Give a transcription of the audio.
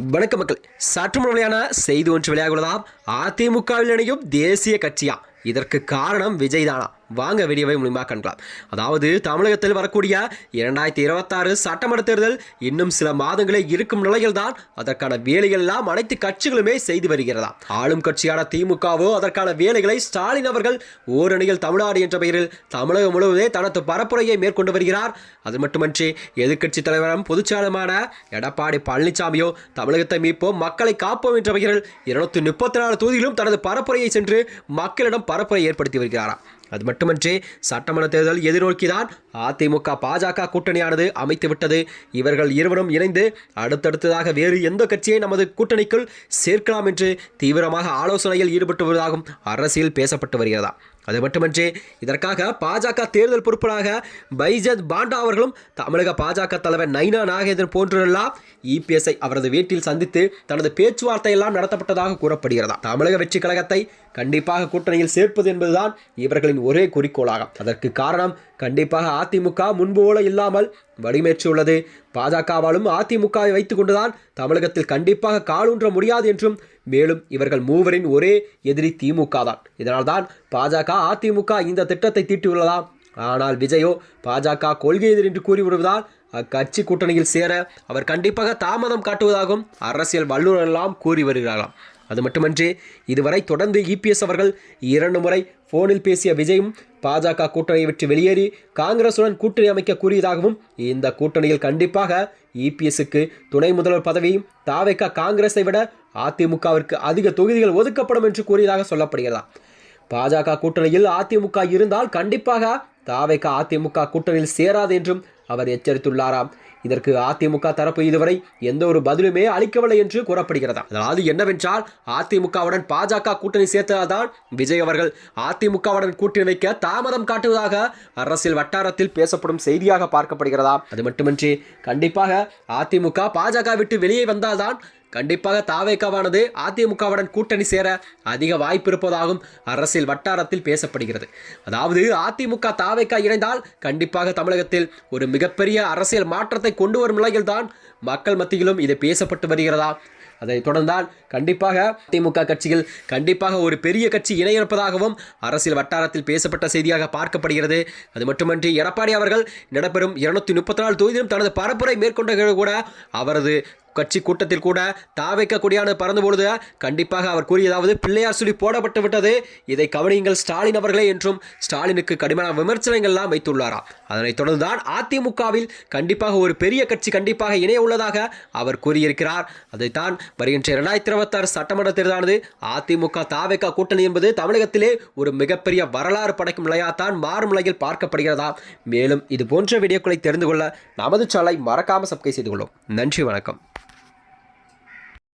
வணக்க மக்கள். சற்று முறையான செய்தி ஒன்று வெளியாகுள்ளதாம் அதிமுகவில் இணையும் தேசிய கட்சியா? இதற்கு காரணம் விஜய் தானா வாங்க வீடியோவை மூலியமாக கண்டலாம் அதாவது தமிழகத்தில் வரக்கூடிய இரண்டாயிரத்தி இருபத்தாறு சட்டமன்ற தேர்தல் இன்னும் சில மாதங்களே இருக்கும் நிலையில் தான் அதற்கான வேலைகள் எல்லாம் அனைத்து கட்சிகளுமே செய்து வருகிறதா. ஆளும் கட்சியான திமுகவோ அதற்கான வேலைகளை ஸ்டாலின் அவர்கள் ஓரணியில் தமிழ்நாடு என்ற பெயரில் தமிழகம் முழுவதே தனது பரப்புரையை மேற்கொண்டு வருகிறார். அது மட்டுமன்றி எதிர்க்கட்சி தலைவரும் பொதுச்செயலருமான எடப்பாடி பழனிசாமியோ தமிழகத்தை மீட்போம் மக்களை காப்போம் என்ற பெயரில் இருநூத்தி முப்பத்தி நாலு தொகுதியிலும் தனது பரப்புரையை சென்று மக்களிடம் பரப்புரை ஏற்படுத்தி வருகிறாராம் அது மட்டுமன்றி சட்டமன்ற தேர்தல் எதிர்நோக்கிதான் அதிமுக பாஜக கூட்டணியானது அமைத்துவிட்டது இவர்கள் இருவரும் இணைந்து அடுத்தடுத்ததாக வேறு எந்த கட்சியை நமது கூட்டணிக்குள் சேர்க்கலாம் என்று தீவிரமாக ஆலோசனையில் ஈடுபட்டு வருவதாகவும் அரசியல் பேசப்பட்டு வருகிறதா. அது மட்டுமன்றி இதற்காக பாஜக தேர்தல் பொறுப்பாளராக பைஜத் பாண்டா அவர்களும் தமிழக பாஜக தலைவர் நைனா நாகேந்திரன் போன்றெல்லாம் இபிஎஸ்ஐ அவரது வீட்டில் சந்தித்து தனது பேச்சுவார்த்தை எல்லாம் நடத்தப்பட்டதாக கூறப்படுகிறதா. தமிழக வெற்றி கழகத்தை கண்டிப்பாக கூட்டணியில் சேர்ப்பது என்பதுதான் இவர்களின் ஒரே குறிக்கோளாகும். அதற்கு காரணம் கண்டிப்பாக அதிமுக முன்பு போல இல்லாமல் வடிமேற்றியுள்ளது பாஜகவாலும் அதிமுகவை வைத்துக் கொண்டுதான் தமிழகத்தில் கண்டிப்பாக காலூன்ற முடியாது என்றும் மேலும் இவர்கள் மூவரின் ஒரே எதிரி திமுக தான். இதனால்தான் பாஜக அதிமுக இந்த திட்டத்தை தீட்டியுள்ளதாம். ஆனால் விஜயோ பாஜக கொள்கை எதிர் என்று கூறி வருவதால் அக்கட்சி கூட்டணியில் சேர அவர் கண்டிப்பாக தாமதம் காட்டுவதாகவும் அரசியல் வல்லுநர் எல்லாம் கூறி வருகிறாராம் அது மட்டுமன்றி இதுவரை தொடர்ந்து இபிஎஸ் அவர்கள் இரண்டு முறை போனில் பேசிய விஜயும் பாஜக கூட்டணியை விட்டு வெளியேறி காங்கிரசுடன் கூட்டணி அமைக்க கூறியதாகவும் இந்த கூட்டணியில் கண்டிப்பாக இபிஎஸ்க்கு துணை முதல்வர் பதவியும் தாவேக்கா காங்கிரஸை விட அதிமுகவிற்கு அதிக தொகுதிகள் ஒதுக்கப்படும் என்று கூறியதாக சொல்லப்படுகிறதா? பாஜக கூட்டணியில் அதிமுக இருந்தால் கண்டிப்பாக தாவேக்கா அதிமுக கூட்டணியில் சேராது என்றும் அவர் எச்சரித்துள்ளாராம். இதற்கு அதிமுக தரப்பு இதுவரை எந்த ஒரு பதிலுமே அளிக்கவில்லை என்று கூறப்படுகிறதா. அதாவது என்னவென்றால் அதிமுகவுடன் பாஜக கூட்டணி சேர்த்ததால்தான் விஜய் அவர்கள் அதிமுகவுடன் கூட்டணி வைக்க தாமதம் காட்டுவதாக அரசியல் வட்டாரத்தில் பேசப்படும் செய்தியாக பார்க்கப்படுகிறதா? அது மட்டுமின்றி கண்டிப்பாக அதிமுக பாஜக விட்டு வெளியே வந்தால்தான் கண்டிப்பாக தாவேக்காவானது அதிமுகவுடன் கூட்டணி சேர அதிக வாய்ப்பு இருப்பதாகவும் அரசியல் வட்டாரத்தில் பேசப்படுகிறது. அதாவது அதிமுக தாவேக்கா இணைந்தால் கண்டிப்பாக தமிழகத்தில் ஒரு மிகப்பெரிய அரசியல் மாற்றத்தை கொண்டு வரும் நிலையில்தான் மக்கள் மத்தியிலும் இது பேசப்பட்டு வருகிறதா? அதை தொடர்ந்தால் கண்டிப்பாக திமுக கட்சியில் கண்டிப்பாக ஒரு பெரிய கட்சி இணையிருப்பதாகவும் அரசியல் வட்டாரத்தில் பேசப்பட்ட செய்தியாக பார்க்கப்படுகிறது. அது மட்டுமன்றி எடப்பாடி அவர்கள் நடைபெறும் இருநூத்தி முப்பத்தி நாலு தொகுதியிலும் தனது பரப்புரை மேற்கொண்ட கூட அவரது கட்சி கூட்டத்தில் கூட தாவைக்க கொடியானது பறந்தபொழுது கண்டிப்பாக அவர் கூறியதாவது பிள்ளையார் சொல்லி போடப்பட்டு விட்டது. இதை கவனியுங்கள் ஸ்டாலின் அவர்களே என்றும் ஸ்டாலினுக்கு கடுமையான விமர்சனங்கள்லாம் வைத்துள்ளாராம் அதனைத் தொடர்ந்துதான் அதிமுகவில் கண்டிப்பாக ஒரு பெரிய கட்சி கண்டிப்பாக இணைய உள்ளதாக அவர் கூறியிருக்கிறார். அதைத்தான் வருகின்ற இரண்டாயிரத்தி இருபத்தாறு சட்டமன்ற தேர்தலானது அதிமுக தாவேக்கா கூட்டணி என்பது தமிழகத்திலே ஒரு மிகப்பெரிய வரலாறு படைக்கும் நிலையாத்தான் மாறும் நிலையில் பார்க்கப்படுகிறதா. மேலும் இது போன்ற வீடியோக்களை தெரிந்து கொள்ள நமது சாலை மறக்காமல் சப்ஸ்கிரைப் செய்து கொள்ளும் நன்றி வணக்கம்.